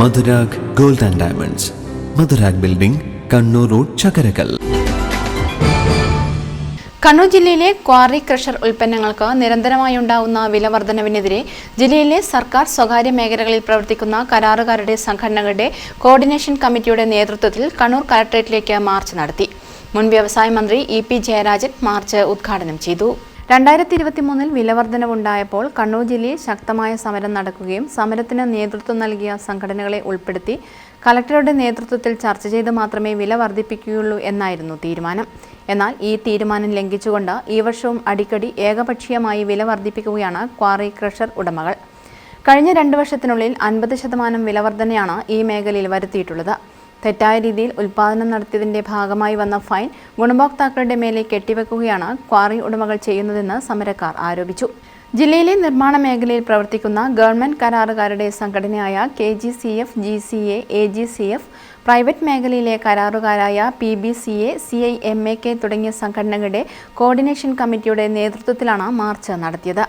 Madhurag gold and diamonds. Madhurag building Kannur road Chakkarakkal. Kannur ജില്ലയിലെ quarry crusher ഉൽപ്പന്നങ്ങൾക്ക് നിരന്തരമായി ഉണ്ടാവുന്ന വില വർധനവിനെതിരെ ജില്ലയിലെ സർക്കാർ സ്വകാര്യ മേഖലകളിൽ പ്രവർത്തിക്കുന്ന കരാറുകാരുടെ സംഘടനകളുടെ കോർഡിനേഷൻ കമ്മിറ്റിയുടെ നേതൃത്വത്തിൽ കണ്ണൂർ കലക്ടറേറ്റിലേക്ക് മാർച്ച് നടത്തി. മുൻ വ്യവസായ മന്ത്രി ഇ പി ജയരാജൻ മാർച്ച് ഉദ്ഘാടനം ചെയ്തു. രണ്ടായിരത്തി ഇരുപത്തി മൂന്നിൽ വിലവർധനവുണ്ടായപ്പോൾ കണ്ണൂർ ജില്ലയിൽ ശക്തമായ സമരം നടക്കുകയും സമരത്തിന് നേതൃത്വം നൽകിയ സംഘടനകളെ ഉൾപ്പെടുത്തി കലക്ടറുടെ നേതൃത്വത്തിൽ ചർച്ച ചെയ്ത് മാത്രമേ വില വർദ്ധിപ്പിക്കുകയുള്ളൂ എന്നായിരുന്നു തീരുമാനം. എന്നാൽ ഈ തീരുമാനം ലംഘിച്ചുകൊണ്ട് ഈ വർഷവും അടിക്കടി ഏകപക്ഷീയമായി വില വർദ്ധിപ്പിക്കുകയാണ് ക്വാറി ക്രഷർ ഉടമകൾ. കഴിഞ്ഞ രണ്ട് വർഷത്തിനുള്ളിൽ അൻപത് ശതമാനം വിലവർധനയാണ് ഈ മേഖലയിൽ വരുത്തിയിട്ടുള്ളത്. തെറ്റായ രീതിയിൽ ഉൽപാദനം നടത്തിയതിന്റെ ഭാഗമായി വന്ന ഫൈൻ ഗുണഭോക്താക്കളുടെ മേലെ കെട്ടിവെക്കുകയാണ് ക്വാറി ഉടമകൾ ചെയ്യുന്നതെന്ന് സമരക്കാർ ആരോപിച്ചു. ജില്ലയിലെ നിർമ്മാണ മേഖലയിൽ പ്രവർത്തിക്കുന്ന ഗവൺമെന്റ് കരാറുകാരുടെ സംഘടനയായ K G C F G C A A G C F private മേഖലയിലെ കരാറുകാരായ P B C A C I M A K തുടങ്ങിയ സംഘടനകളുടെ കോർഡിനേഷൻ കമ്മിറ്റിയുടെ നേതൃത്വത്തിലാണ് മാർച്ച് നടത്തിയത്.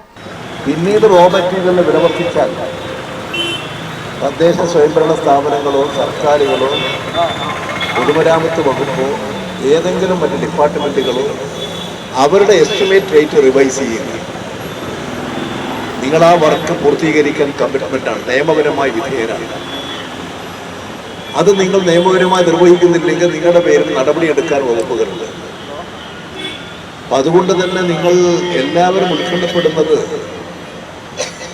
പിന്നീട് റോ മെറ്റീരിയൽ വില വർദ്ധിച്ചാൽ തദ്ദേശ സ്വയംഭരണ സ്ഥാപനങ്ങളോ സർക്കാരുകളോ പൊതുമരാമത്ത് വകുപ്പോ ഏതെങ്കിലും മറ്റ് ഡിപ്പാർട്ട്മെന്റുകളോ അവരുടെ എസ്റ്റിമേറ്റ് റേറ്റ് റിവൈസ് ചെയ്യുക. നിങ്ങൾ ആ വർക്ക് പൂർത്തീകരിക്കാൻ കമ്മിറ്റ്മെന്റാണ് നിയമപരമായി വിധേയരാണ്. അത് നിങ്ങൾ നിയമപരമായി നിർവഹിക്കുന്നില്ലെങ്കിൽ നിങ്ങളുടെ പേരിൽ നടപടിയെടുക്കാൻ വകുപ്പുകളുണ്ട്. അപ്പം അതുകൊണ്ട് തന്നെ നിങ്ങൾ എല്ലാവരും ഉത്കണ്ഠപ്പെടുന്നത്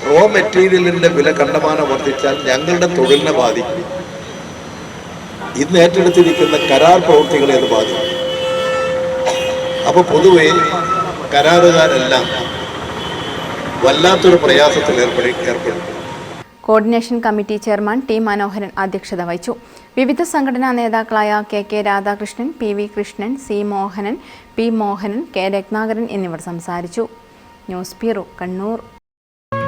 റോ മെറ്റീരിയലിന്റെ വില കണ്ടമാനം വർദ്ധിച്ചാൽ ഞങ്ങളുടെ തൊഴിലിനെ ബാധിക്കും. ഇന്ന് ഏറ്റെടുത്തിരിക്കുന്ന കരാർ പ്രവൃത്തികളെ അത് ബാധിക്കും. അപ്പോൾ പൊതുവെ കരാറുകാരെല്ലാം വല്ലാത്തൊരു പ്രയാസത്തിൽ ഏർപ്പെടി. Coordination committee chairman T Manoharan അധ്യക്ഷത വഹിച്ചു. വിവിധ സംഘടനാ നേതാക്കളായ K K Radhakrishnan P V Krishnan C Mohanan P Mohanan K Ratnakaran എന്നിവർ സംസാരിച്ചു. News bureau Kannur.